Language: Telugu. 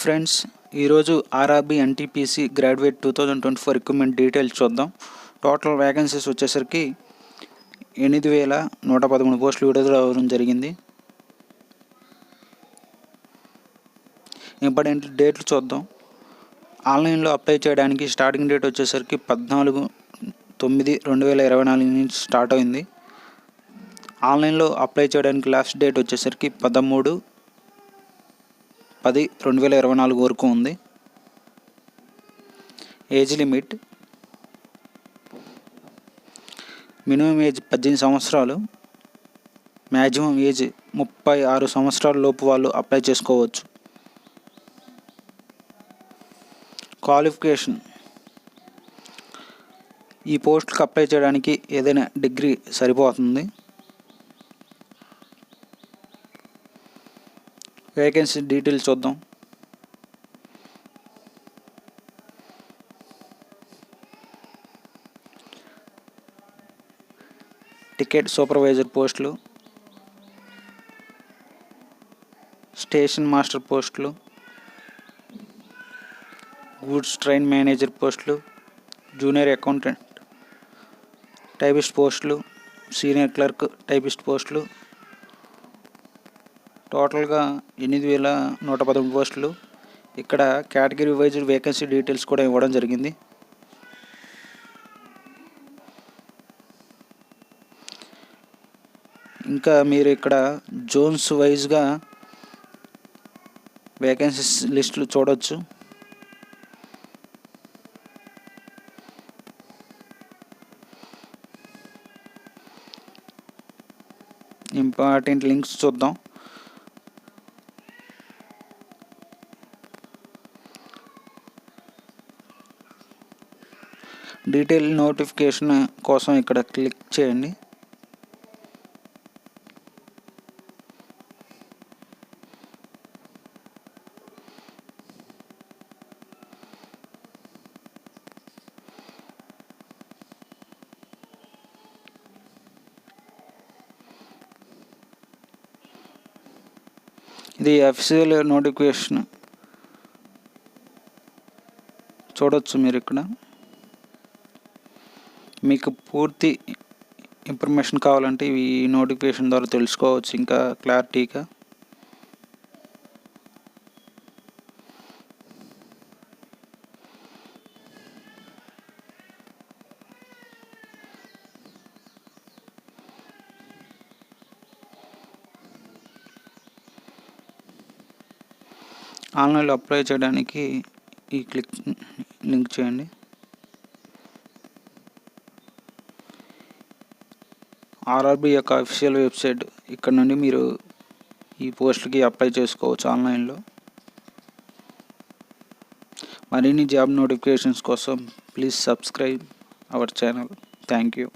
ఫ్రెండ్స్ ఈరోజు RRB NTPC graduate two thousand twenty four recruitment details చూద్దాం. టోటల్ వ్యాకెన్సీస్ వచ్చేసరికి ఎనిమిది వేల నూట పదమూడు పోస్టులు విడుదల అవ్వడం జరిగింది. ఇంపార్టెంట్ డేట్లు చూద్దాం. ఆన్లైన్లో అప్లై చేయడానికి స్టార్టింగ్ డేట్ వచ్చేసరికి పద్నాలుగు తొమ్మిది రెండు వేల ఇరవై నాలుగు నుంచి స్టార్ట్ అయింది. ఆన్లైన్లో అప్లై చేయడానికి లాస్ట్ డేట్ వచ్చేసరికి పదమూడు పది రెండు వేల ఇరవై నాలుగు వరకు ఉంది. ఏజ్ లిమిట్ మినిమం ఏజ్ పద్దెనిమిది సంవత్సరాలు. మ్యాక్సిమం ఏజ్ ముప్పై ఆరు సంవత్సరాల లోపు వాళ్ళు అప్లై చేసుకోవచ్చు. క్వాలిఫికేషన్ ఈ పోస్ట్కి అప్లై చేయడానికి ఏదైనా డిగ్రీ సరిపోతుంది. వేకెన్సీ డీటెయిల్స్ చూద్దాం. టికెట్ సూపర్వైజర్ పోస్టులు స్టేషన్ మాస్టర్ పోస్టులు గూడ్స్ ట్రైన్ మేనేజర్ పోస్టులు జూనియర్ అకౌంటెంట్ టైపిస్ట్ పోస్టులు సీనియర్ క్లర్క్ టైపిస్ట్ పోస్టులు టోటల్గా ఎనిమిది వేల నూట పదమూడు పోస్టులు. ఇక్కడ కేటగిరీ వైజ్ వేకెన్సీ డీటెయిల్స్ కూడా ఇవ్వడం జరిగింది. ఇంకా మీరు ఇక్కడ జోన్స్ వైజ్గా వేకెన్సీస్ లిస్టులు చూడవచ్చు ఇంపార్టెంట్ లింక్స్ చూద్దాం. డీటెయిల్ నోటిఫికేషన్ కోసం ఇక్కడ క్లిక్ చేయండి. ఇది అఫీషియల్ నోటిఫికేషన్ చూడొచ్చు మీరు ఇక్కడ. మీకు పూర్తి ఇన్ఫర్మేషన్ కావాలంటే ఈ నోటిఫికేషన్ ద్వారా తెలుసుకోవచ్చు ఇంకా క్లారిటీగా. ఆన్లైన్లో అప్లై చేయడానికి ఈ క్లిక్ లింక్ చేయండి. ఆర్ఆర్బి యొక్క అఫీషియల్ వెబ్సైట్ ఇక్కడ నుండి మీరు ఈ పోస్ట్కి అప్లై చేసుకోవచ్చు ఆన్లైన్లో. మరిన్ని జాబ్ నోటిఫికేషన్స్ కోసం please subscribe our channel thank you